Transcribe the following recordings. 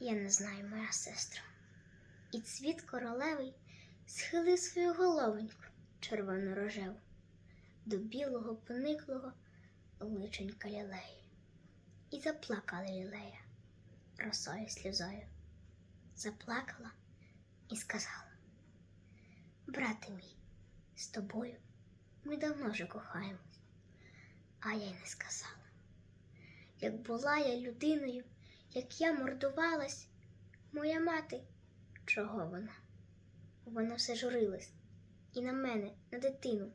Я не знаю, моя сестра. І цвіт королевий схилив свою головоньку червоно рожеву до білого пониклого личенька лілеї. І заплакала лілея росою сльозою. Заплакала і сказала: Брате мій, з тобою ми давно вже кохаємось, а я й не сказала. Як була я людиною, як я мордувалась, моя мати, чого вона? Вона все журилась і на мене, на дитину,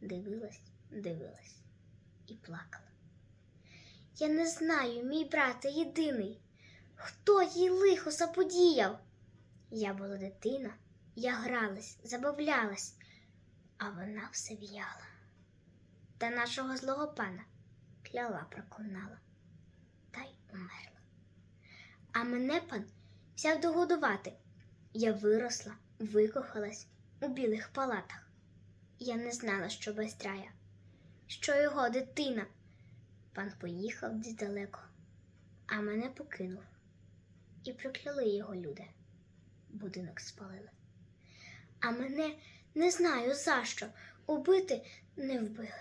дивилась, дивилась і плакала. Я не знаю, мій брате єдиний, хто їй лихо заподіяв. Я була дитина, я гралась, забавлялась, а вона все в'яла. Та нашого злого пана кляла проклинала. А мене пан взяв догодувати. Я виросла, викохалась у білих палатах. Я не знала, що безтрая, що його дитина. Пан поїхав десь далеко, а мене покинув. І прокляли його люди. Будинок спалили. А мене не знаю за що убити не вбили.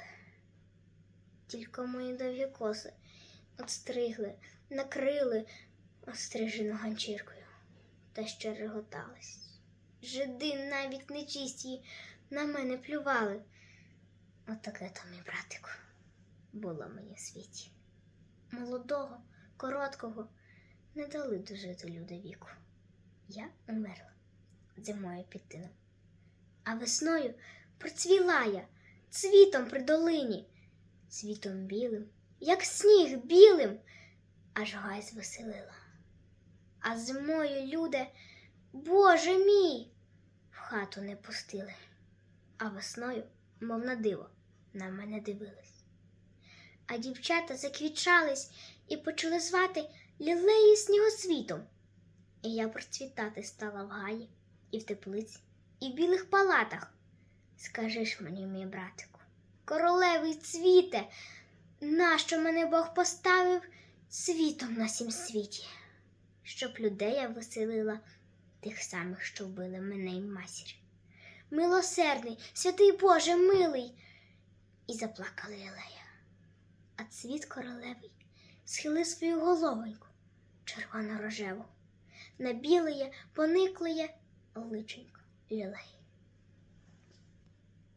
Тільки мої довгі коси отстригли, накрили острижену ганчіркою та ще реготались. Жиди навіть нечисті на мене плювали. Отаке то, мій братику, було мені в світі. Молодого, короткого не дали дожити люди віку. Я умерла зимою під тином. А весною процвіла я цвітом при долині, цвітом білим, як сніг білим, аж гай звеселила. А зимою люди, Боже мій, в хату не пустили, а весною, мов на диво, на мене дивились. А дівчата заквічались і почали звати лілеї снігосвітом. І я процвітати стала в гаї, і в теплиці, і в білих палатах. Скажи ж мені, мій братику, королевий цвіте, нащо мене Бог поставив світом на сім світі, щоб людей я веселила тих самих, що вбили мене й масір. Милосердний, святий Боже, милий. І заплакала Лілея. А цвіт королевий схилив свою головоньку червоно рожеву, на білеє, пониклеє личенько лілеї.